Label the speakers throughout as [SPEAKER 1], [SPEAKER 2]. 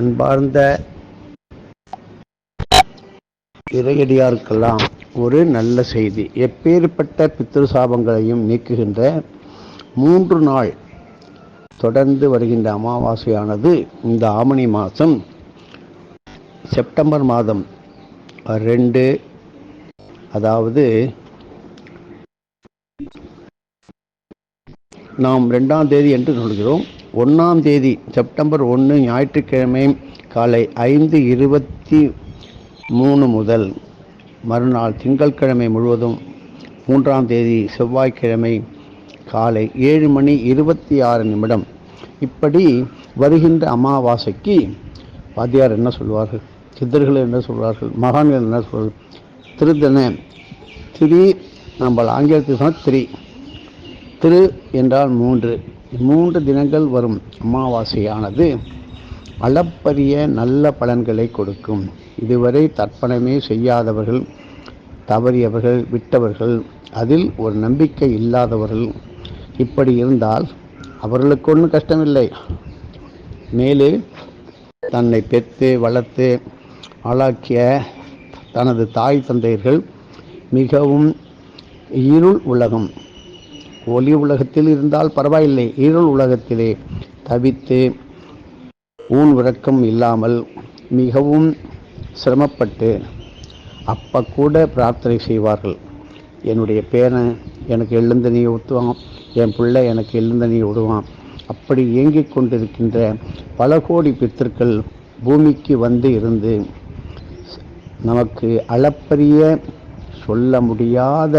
[SPEAKER 1] அன்பார்ந்த இறையடியாருக்கெல்லாம் ஒரு நல்ல செய்தி. எப்பேற்பட்ட பித்திரு சாபங்களையும் நீக்குகின்ற மூன்று நாள் தொடர்ந்து வருகின்ற அமாவாசையானது இந்த ஆமணி மாதம் செப்டம்பர் மாதம் ரெண்டு அதாவது நாம் ரெண்டாம் தேதி என்று சொல்கிறோம். ஒன்றாம் தேதி செப்டம்பர் ஒன்று ஞாயிற்றுக்கிழமை காலை ஐந்து இருபத்தி மூணு முதல் மறுநாள் திங்கட்கிழமை முழுவதும் மூன்றாம் தேதி செவ்வாய்க்கிழமை காலை ஏழு மணி இருபத்தி ஆறு நிமிடம். இப்படி வருகின்ற அமாவாசைக்கு வாத்தியார் என்ன சொல்வார்கள்? சித்தர்கள் என்ன சொல்வார்கள்? மகான்கள் என்ன சொல்வார்கள்? திருத்தன திரி நம்ம ஆங்கிலத்தில் சொன்னால் திரி. திரு என்றால் மூன்று. மூன்று தினங்கள் வரும் அமாவாசையானது அளப்பரிய நல்ல பலன்களை கொடுக்கும். இதுவரை தர்ப்பணமே செய்யாதவர்கள் தவறியவர்கள் விட்டவர்கள் அதில் ஒரு நம்பிக்கை இல்லாதவர்கள் இப்படி இருந்தால் அவர்களுக்கு ஒன்றும் கஷ்டமில்லை. மேலே தன்னை பெற்று வளர்த்து ஆளாக்கிய தனது தாய் தந்தையர்கள் மிகவும் இருள் உலகம். ஒளி உலகத்தில் இருந்தால் பரவாயில்லை இருள் உலகத்திலே தவித்து ஊன் விளக்கம் இல்லாமல் மிகவும் சிரமப்பட்டு அப்போ கூட பிரார்த்தனை செய்வார்கள். என்னுடைய பேனை எனக்கு எழுந்தணியை ஊற்றுவான் என் பிள்ளை எனக்கு எழுந்தணியை விடுவான் அப்படி இயங்கிக் கொண்டிருக்கின்ற பல கோடி பித்திருக்கள் பூமிக்கு வந்து இருந்து நமக்கு அளப்பரிய சொல்ல முடியாத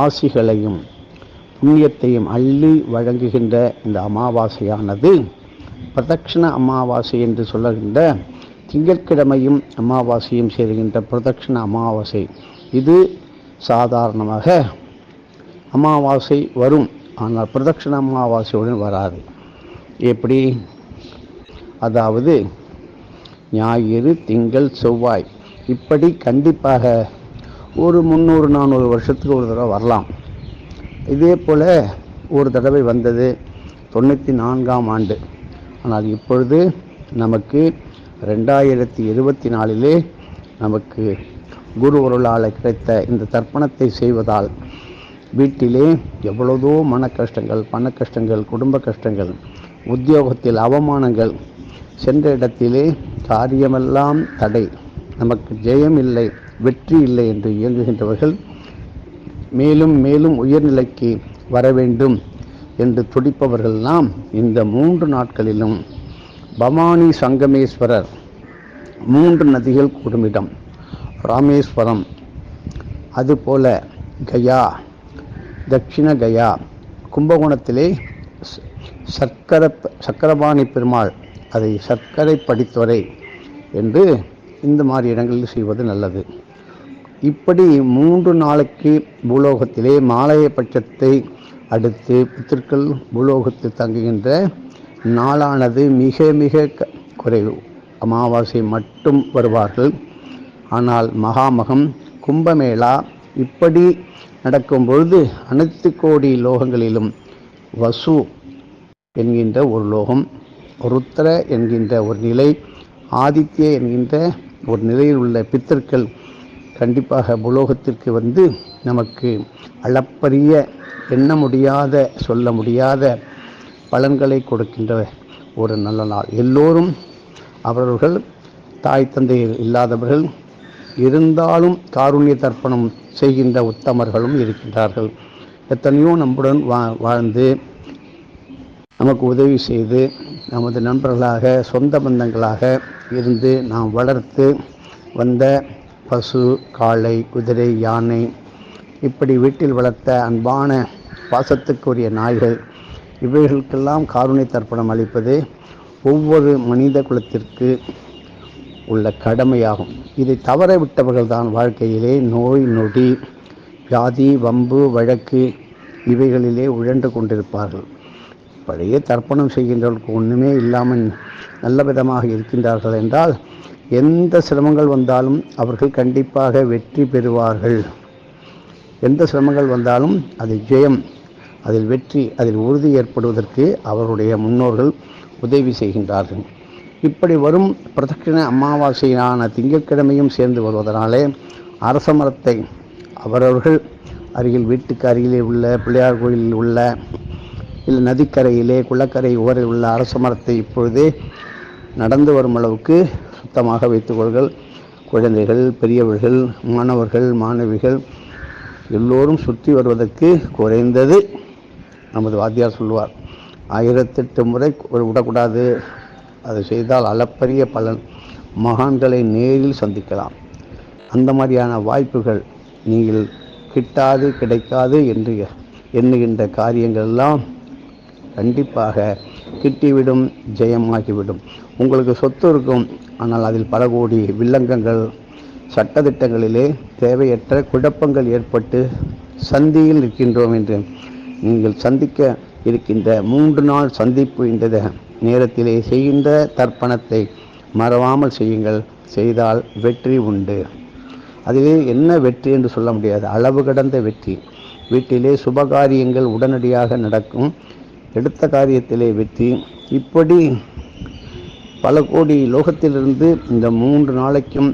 [SPEAKER 1] ஆசிகளையும் புண்ணியத்தையும் அள்ளி வழங்குகின்ற இந்த அமாவாசையானது பிரதட்சிண அமாவாசை என்று சொல்லுகின்ற திங்கட்கிழமையும் அமாவாசையும் சேருகின்ற பிரதட்சிண அமாவாசை. இது சாதாரணமாக அமாவாசை வரும் ஆனால் பிரதட்சிண அமாவாசையுடன் வராது. எப்படி? அதாவது ஞாயிறு திங்கள் செவ்வாய். இப்படி கண்டிப்பாக ஒரு முந்நூறு நானூறு வருஷத்துக்கு ஒரு தடவை வரலாம். இதே போல் ஒரு தடவை வந்தது தொண்ணூற்றி நான்காம் ஆண்டு. ஆனால் இப்பொழுது நமக்கு ரெண்டாயிரத்தி இருபத்தி நாலிலே நமக்கு குரு உருளால் கிடைத்த இந்த தர்ப்பணத்தை செய்வதால் வீட்டிலே எவ்வளவோ மன கஷ்டங்கள் பண கஷ்டங்கள் குடும்ப கஷ்டங்கள் உத்தியோகத்தில் அவமானங்கள் சென்ற இடத்திலே காரியமெல்லாம் தடை. நமக்கு ஜெயம் இல்லை வெற்றி இல்லை என்று இயங்குகின்றவர்கள் மேலும் மேலும் உயர்நிலைக்கு வர வேண்டும் என்று துடிப்பவர்கள்லாம் இந்த மூன்று நாட்களிலும் பவானி சங்கமேஸ்வரர் மூன்று நதிகள் கூடுமிடம் ராமேஸ்வரம் அதுபோல கயா தட்சிண கயா கும்பகோணத்திலே சர்க்கர சக்கரபாணி பெருமாள் அதை சர்க்கரை படித்துவரை என்று இந்த மாதிரி இடங்களில் செய்வது நல்லது. இப்படி மூன்று நாளைக்கு பூலோகத்திலே மாலைய பட்சத்தை அடுத்து பித்திருக்கள் பூலோகத்தில் தங்குகின்ற நாளானது மிக மிக க- குறைவு. அமாவாசை மட்டும் வருவார்கள். ஆனால் மகாமகம் கும்பமேளா இப்படி நடக்கும் பொழுது அனைத்து கோடி லோகங்களிலும் வசு என்கின்ற ஒரு லோகம் ருத்ர என்கின்ற ஒரு நிலை ஆதித்ய என்கின்ற ஒரு நிலையில் உள்ள பித்தர்கள் கண்டிப்பாக புலோகத்திற்கு வந்து நமக்கு அளப்பரிய எண்ண முடியாத சொல்ல முடியாத பலன்களை கொடுக்கின்ற ஒரு நல்ல நாள். எல்லோரும் அவரவர்கள் தாய் தந்தை இல்லாதவர்கள் இருந்தாலும் காருண்ய தர்ப்பணம் செய்கின்ற உத்தமர்களும் இருக்கின்றார்கள். எத்தனையோ நம்முடன் வா வாழ்ந்து நமக்கு உதவி செய்து நமது நண்பர்களாக சொந்த பந்தங்களாக இருந்து நாம் வளர்த்து வந்த பசு காளை குதிரை யானை இப்படி வீட்டில் வளர்த்த அன்பான பாசத்துக்குரிய நாய்கள் இவைகளுக்கெல்லாம் காருணை தர்ப்பணம் அளிப்பது ஒவ்வொரு மனித குலத்திற்கு உள்ள கடமையாகும். இதை தவற விட்டவர்கள்தான் வாழ்க்கையிலே நோய் நொடி வியாதி வம்பு வழக்கு இவைகளிலே உழன்று கொண்டிருப்பார்கள். பழைய தர்ப்பணம் செய்கின்றவர்களுக்கு ஒன்றுமே இல்லாமல் நல்ல விதமாக இருக்கின்றார்கள் என்றால் எந்த சிரமங்கள் வந்தாலும் அவர்கள் கண்டிப்பாக வெற்றி பெறுவார்கள். எந்த சிரமங்கள் வந்தாலும் அது ஜெயம் அதில் வெற்றி அதில் உறுதி ஏற்படுவதற்கு அவருடைய முன்னோர்கள் உதவி செய்கின்றார்கள். இப்படி வரும் பிரதட்சிண அமாவாசையான திங்கட்கிழமையும் சேர்ந்து வருவதனாலே அரச மரத்தை அவரவர்கள் அருகில் வீட்டுக்கு அருகிலே உள்ள பிள்ளையார் கோயிலில் உள்ள இல்லை நதிக்கரையிலே குளக்கரை ஓரில் உள்ள அரச மரத்தை இப்பொழுதே நடந்து வரும் அளவுக்கு சுத்தமாக வைத்துக்கொள்கள் குழந்தைகள் பெரியவர்கள் மாணவர்கள் மாணவிகள் எல்லோரும் சுற்றி வருவதற்கு குறைந்தது நமது வாத்தியார் சொல்லுவார் ஆயிரத்தெட்டு முறை ஒரு விடக்கூடாது. அதை செய்தால் அளப்பரிய பலன். மகான்களை நேரில் சந்திக்கலாம். அந்த மாதிரியான வாய்ப்புகள் நீங்கள் கிட்டாது கிடைக்காது என்று எண்ணுகின்ற காரியங்கள் எல்லாம் கண்டிப்பாக கிட்டிவிடும் ஜெயமாகிவிடும். உங்களுக்கு சொத்து இருக்கும் ஆனால் அதில் பல கோடி வில்லங்கங்கள் சட்டத்திட்டங்களிலே தேவையற்ற குழப்பங்கள் ஏற்பட்டு சந்தியில் நிற்கின்றோம் என்று நீங்கள் சந்திக்க இருக்கின்ற மூன்று நாள் சந்திப்பு இந்த நேரத்திலே செய்கின்ற தர்ப்பணத்தை மறவாமல் செய்யுங்கள். செய்தால் வெற்றி உண்டு. அதிலே என்ன வெற்றி என்று சொல்ல முடியாது. அளவு கடந்த வெற்றி. வீட்டிலே சுபகாரியங்கள் உடனடியாக நடக்கும். எடுத்த காரியத்திலே வெற்றி. இப்படி பல கோடி லோகத்திலிருந்து இந்த மூன்று நாளைக்கும்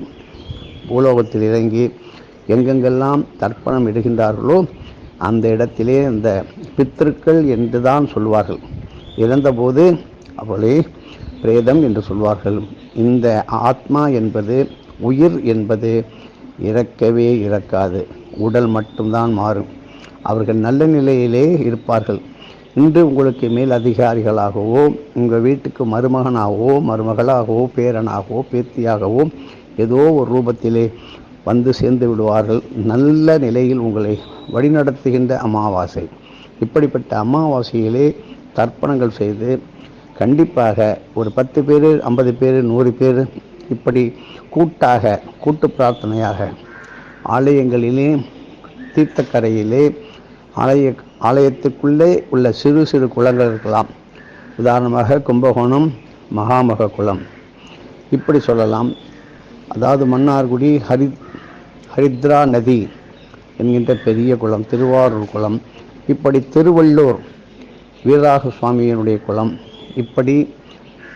[SPEAKER 1] பூலோகத்தில் இறங்கி எங்கெங்கெல்லாம் தர்ப்பணம் இடுகின்றார்களோ அந்த இடத்திலே அந்த பித்திருக்கள் என்று தான் சொல்வார்கள். இறந்தபோது அவளே பிரேதம் என்று சொல்வார்கள். இந்த ஆத்மா என்பது உயிர் என்பது இறக்கவே இறக்காது. உடல் மட்டும்தான் மாறும். அவர்கள் நல்ல நிலையிலே இருப்பார்கள். இன்று உங்களுக்கு மேல் அதிகாரிகளாகவோ உங்கள் வீட்டுக்கு மருமகனாகவோ மருமகளாகவோ பேரனாகவோ பேத்தியாகவோ ஏதோ ஒரு ரூபத்திலே வந்து சேர்ந்து விடுவார்கள். நல்ல நிலையில் உங்களை வழிநடத்துகின்ற அமாவாசை. இப்படிப்பட்ட அமாவாசையிலே தர்ப்பணங்கள் செய்து கண்டிப்பாக ஒரு பத்து பேர் ஐம்பது பேர் நூறு பேர் இப்படி கூட்டாக கூட்டு பிரார்த்தனையாக ஆலயங்களிலே தீர்த்தக்கரையிலே ஆலய ஆலயத்துக்குள்ளே உள்ள சிறு சிறு குளங்கள் இருக்கலாம். உதாரணமாக கும்பகோணம் மகாமக குளம் இப்படி சொல்லலாம். அதாவது மன்னார்குடி ஹரி ஹரித்ரா நதி என்கின்ற பெரிய குளம் திருவாரூர் குளம். இப்படி திருவள்ளூர் வீரராக சுவாமியினுடைய குளம். இப்படி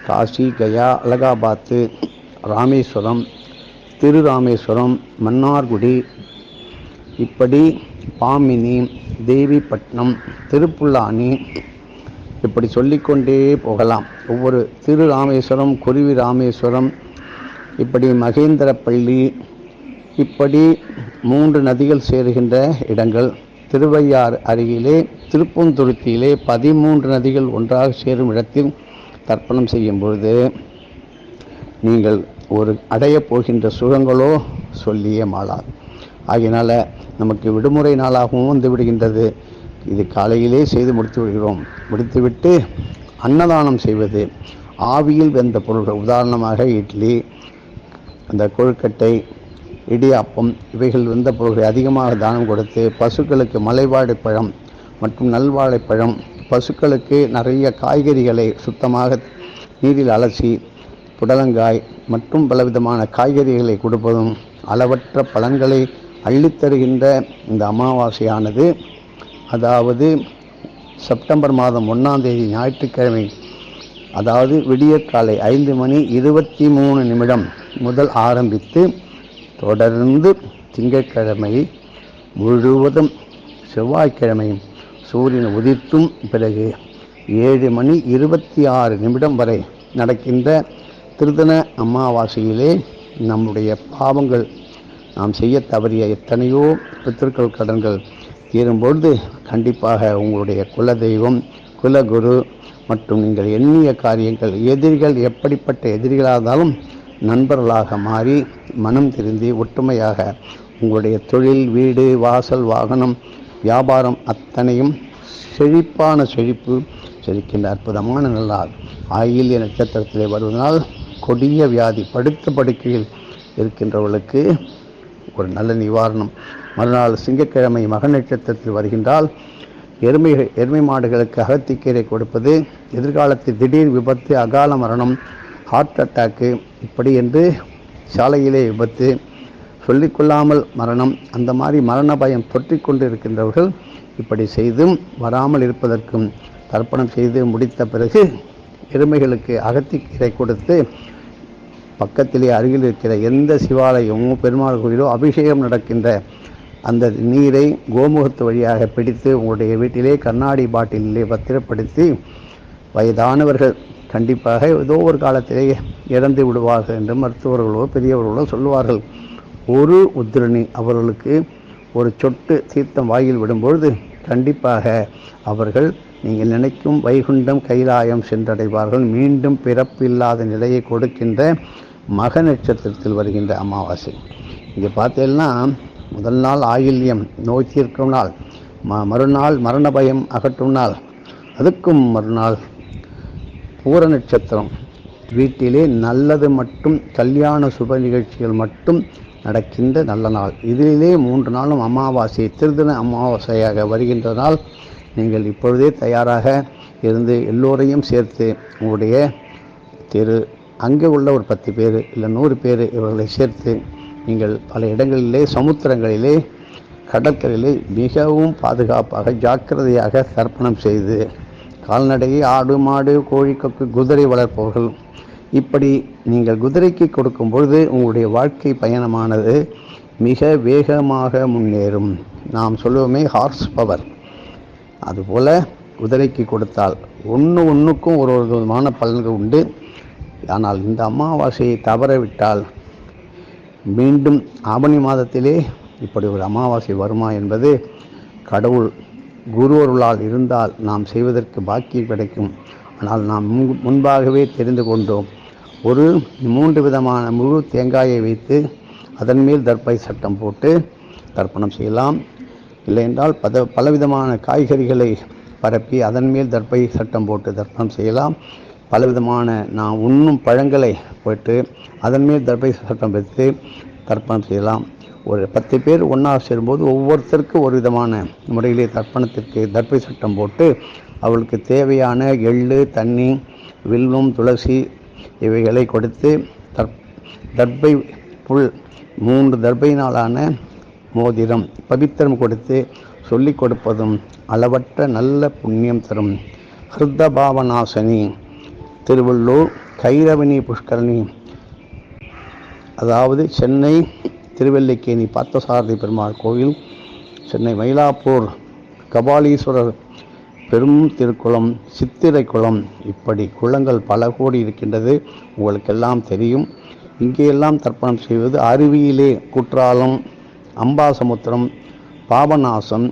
[SPEAKER 1] காசி கயா அலகாபாத்து ராமேஸ்வரம் திருராமேஸ்வரம் மன்னார்குடி. இப்படி பாமினி தேவிப்பட்டினம் திருப்புல்லானி இப்படி சொல்லிக்கொண்டே போகலாம். ஒவ்வொரு திரு ராமேஸ்வரம் குருவி ராமேஸ்வரம் இப்படி மகேந்திரப்பள்ளி இப்படி மூன்று நதிகள் சேருகின்ற இடங்கள். திருவையாறு அருகிலே திருப்பூந்துருத்தியிலே பதிமூன்று நதிகள் ஒன்றாக சேரும் இடத்தில் தர்ப்பணம் செய்யும் பொழுது நீங்கள் ஒரு அடையப் போகின்ற சுகங்களோ சொல்லியே மாளாது. ஆகையினால நமக்கு விடுமுறை நாளாகவும் வந்து விடுகின்றது. இது காலையிலே செய்து முடித்து விடுகிறோம். முடித்துவிட்டு அன்னதானம் செய்வது. ஆவியில் வெந்த பொருள்கள் உதாரணமாக இட்லி அந்த கொழுக்கட்டை இடியாப்பம் இவைகள் வெந்த பொருள்களை அதிகமாக தானம் கொடுத்து பசுக்களுக்கு மலைவாழைப்பழம் மற்றும் நல்வாழைப்பழம் பசுக்களுக்கு நிறைய காய்கறிகளை சுத்தமாக நீரில் அலசி புடலங்காய் மற்றும் பலவிதமான காய்கறிகளை கொடுப்பதும் அளவற்ற பழங்களை அள்ளித்தருகின்ற இந்த அமாவாசையானது அதாவது செப்டம்பர் மாதம் ஒன்றாம் தேதி ஞாயிற்றுக்கிழமை அதாவது விடியற்காலை ஐந்து மணி இருபத்தி மூணு நிமிடம் முதல் ஆரம்பித்து தொடர்ந்து திங்கட்கிழமை முழுவதும் செவ்வாய்க்கிழமையும் சூரியன் உதித்தும் பிறகு ஏழு மணி இருபத்தி ஆறு நிமிடம் வரை நடக்கின்ற திருதன அமாவாசையிலே நம்முடைய பாவங்கள் நாம் செய்ய தவறிய எத்தனையோ பித்திருக்கள் கடன்கள் தீரும்பொழுது கண்டிப்பாக உங்களுடைய குலதெய்வம் குலகுரு மற்றும் நீங்கள் எண்ணிய காரியங்கள் எதிரிகள் எப்படிப்பட்ட எதிரிகளாக இருந்தாலும் நண்பர்களாக மாறி மனம் திருந்தி ஒற்றுமையாக உங்களுடைய தொழில் வீடு வாசல் வாகனம் வியாபாரம் அத்தனையும் செழிப்பான செழிப்பு செழிக்கின்ற அற்புதமான நல்லால் ஆயில்ய நட்சத்திரத்திலே வருவதனால் கொடிய வியாதி படுத்த படுக்கையில் இருக்கின்றவர்களுக்கு ஒரு நல்ல நிவாரணம். மறுநாள் சிங்கக்கிழமை மக நட்சத்திரத்தில் வருகின்றால் எருமை எருமை மாடுகளுக்கு அகத்திக்கீரை கொடுப்பது எதிர்காலத்தில் திடீர் விபத்து அகால மரணம் ஹார்ட் அட்டாக்கு இப்படி என்று சாலையிலே விபத்து சொல்லிக்கொள்ளாமல் மரணம் அந்த மாதிரி மரண பயம் தொற்றிக்கொண்டு இருக்கின்றவர்கள் இப்படி செய்தும் வராமல் இருப்பதற்கும் தர்ப்பணம் செய்து முடித்த பிறகு எருமைகளுக்கு அகத்திக்கீரை கொடுத்து பக்கத்திலே அருகில் இருக்கிற எந்த சிவாலயமோ பெருமாள் கோயிலோ அபிஷேகம் நடக்கின்ற அந்த நீரை கோமுகத்து வழியாக பிடித்து உங்களுடைய வீட்டிலே கண்ணாடி பாட்டிலே பத்திரப்படுத்தி வயதானவர்கள் கண்டிப்பாக ஏதோ ஒரு காலத்திலே இறந்து விடுவார்கள் என்று மருத்துவர்களோ பெரியவர்களோ சொல்லுவார்கள். ஒரு உத்திரணி அவர்களுக்கு ஒரு சொட்டு தீர்த்தம் வாயில் விடும்பொழுது கண்டிப்பாக அவர்கள் நீங்கள் நினைக்கும் வைகுண்டம் கைலாயம் சென்றடைவார்கள். மீண்டும் பிறப்பில்லாத நிலையை கொடுக்கின்ற மக நட்சத்திரத்தில் வருகின்ற அமாவாசை. இங்கே பார்த்தீங்கன்னா முதல் நாள் ஆயில்யம் நோய் தீர்க்கும் நாள் ம மறுநாள் மரண பயம் அகற்றும் நாள் அதுக்கும் மறுநாள் பூர நட்சத்திரம். வீட்டிலே நல்லது மட்டும் கல்யாண சுப நிகழ்ச்சிகள் மட்டும் நடக்கின்ற நல்ல நாள். இதிலே மூன்று நாளும் அமாவாசை திருதின அமாவாசையாக வருகின்ற நாள். நீங்கள் இப்பொழுதே தயாராக இருந்து எல்லோரையும் சேர்த்து உங்களுடைய தெரு அங்கே உள்ள ஒரு பத்து பேர் இல்லை நூறு பேர் இவர்களை சேர்த்து நீங்கள் பல இடங்களிலே சமுத்திரங்களிலே கடற்கரையிலே மிகவும் பாதுகாப்பாக ஜாக்கிரதையாக தர்ப்பணம் செய்து கால்நடையை ஆடு மாடு கோழி கொக்கு குதிரை வளர்ப்பவர்கள். இப்படி நீங்கள் குதிரைக்கு கொடுக்கும் பொழுது உங்களுடைய வாழ்க்கை பயணமானது மிக வேகமாக முன்னேறும். நாம் சொல்லுவோமே ஹார்ஸ் பவர் அதுபோல் குதிரைக்கு கொடுத்தால் ஒன்று ஒன்றுக்கும் ஒரு ஒரு விதமான பலன்கள் உண்டு. ஆனால் இந்த அமாவாசையை தவறவிட்டால் மீண்டும் ஆவணி மாதத்திலே இப்படி ஒரு அமாவாசை வருமா என்பது கடவுள் குருவருளால் இருந்தால் நாம் செய்வதற்கு பாக்கியம் கிடைக்கும். ஆனால் நாம் முன் முன்பாகவே தெரிந்து கொண்டோம். ஒரு மூன்று விதமான முழு தேங்காயை வைத்து அதன் மேல் தர்ப்பை சட்டம் போட்டு தர்ப்பணம் செய்யலாம். இல்லை என்றால் பத பலவிதமான காய்கறிகளை பரப்பி அதன் மேல் தர்ப்பை சட்டம் போட்டு தர்ப்பணம் செய்யலாம். பலவிதமான நான் உண்ணும் பழங்களை போட்டு அதன் மேல் தர்ப்பை சட்டம் வைத்து தர்ப்பணம் செய்யலாம். ஒரு பத்து பேர் ஒன்றா சேரும்போது ஒவ்வொருத்தருக்கும் ஒரு விதமான முறையிலே தர்ப்பணத்திற்கு தர்ப்பை சட்டம் போட்டு அவளுக்கு தேவையான எள்ளு தண்ணி வில்வம் துளசி இவைகளை கொடுத்து தர்ப்பை புல் மூன்று தர்பையினாலான மோதிரம் பவித்திரம் கொடுத்து சொல்லிக் கொடுப்பதும் அளவற்ற நல்ல புண்ணியம் தரும். ஹிருத பாவநாசனி திருவள்ளூர் கைரவணி புஷ்கரணி. அதாவது சென்னை திருவல்லிக்கேணி பார்த்தசாரதி பெருமாள் கோயில் சென்னை மயிலாப்பூர் கபாலீஸ்வரர் பெரும் திருக்குளம் சித்திரை குளம். இப்படி குளங்கள் பல கோடி இருக்கின்றது. உங்களுக்கெல்லாம் தெரியும். இங்கேயெல்லாம் தர்ப்பணம் செய்வது அருவியிலே குற்றாலம் அம்பாசமுத்திரம் பாபநாசம்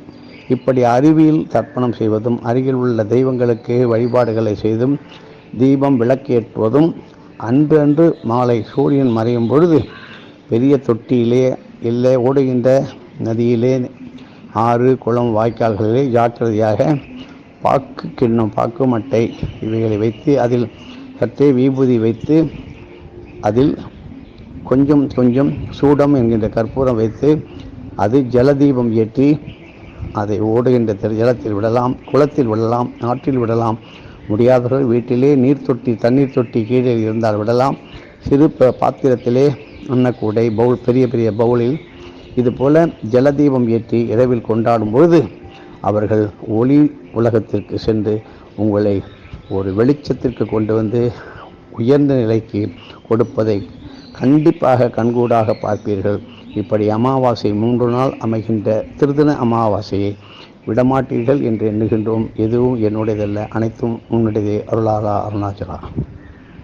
[SPEAKER 1] இப்படி அருவியில் தர்ப்பணம் செய்வதும் அருகில் உள்ள தெய்வங்களுக்கு வழிபாடுகளை செய்தும் தீபம் விளக்கேற்றுவதும் அன்றன்று மாலை சூரியன் மறையும் பொழுது பெரிய தொட்டியிலே இல்லை ஓடுகின்ற நதியிலே ஆறு குளம் வாய்க்கால்களிலே ஜாக்கிரதையாக பாக்கு கிண்ணம் பாக்கு மட்டை இவைகளை வைத்து அதில் சற்றே வீபூதி வைத்து அதில் கொஞ்சம் கொஞ்சம் சூடம் என்கின்ற கற்பூரம் வைத்து அது ஜலதீபம் ஏற்றி அதை ஓடுகின்ற தெரு- ஜலத்தில் விடலாம் குளத்தில் விடலாம் ஆற்றில் விடலாம். முடியாதவர்கள் வீட்டிலே நீர் தொட்டி தண்ணீர் தொட்டி கீழே இருந்தால் விடலாம். சிறு ப- பாத்திரத்திலே அன்னக்கூடை பவுல் பெரிய பெரிய பவுலில். இதுபோல ஜலதீபம் ஏற்றி இரவில் கொண்டாடும் பொழுது அவர்கள் ஒளி உலகத்திற்கு சென்று உங்களை ஒரு வெளிச்சத்திற்கு கொண்டு வந்து உயர்ந்த நிலைக்கு கொடுப்பதை கண்டிப்பாக கண்கூடாக பார்ப்பீர்கள். இப்படி அமாவாசை மூன்று நாள் அமைகின்ற திருதின அமாவாசையை விடமாட்டீர்கள் என்று எண்ணுகின்றோம். எதுவும் என்னுடையதல்ல. அனைத்தும் உன்னுடையதே. அருளாளா அருணாச்சலா.